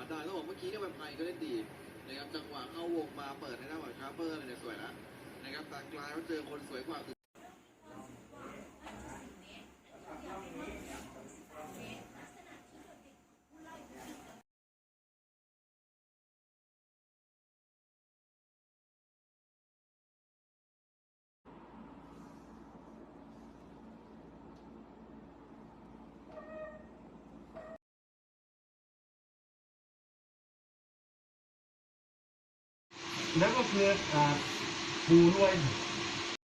าได้ต้องบอกเมื่อกี้เนี่ยแวมไพร์ก็เล่นดีนะครับจังหวะเข้าวงมาเปิดในหน้าฝั่งคาร์เปอร์เลยเนี่ยสวยแล้วนะครับแต่กลายว่าเจอคนสวยกว่า แล้วก็คืออ่าปูด้วย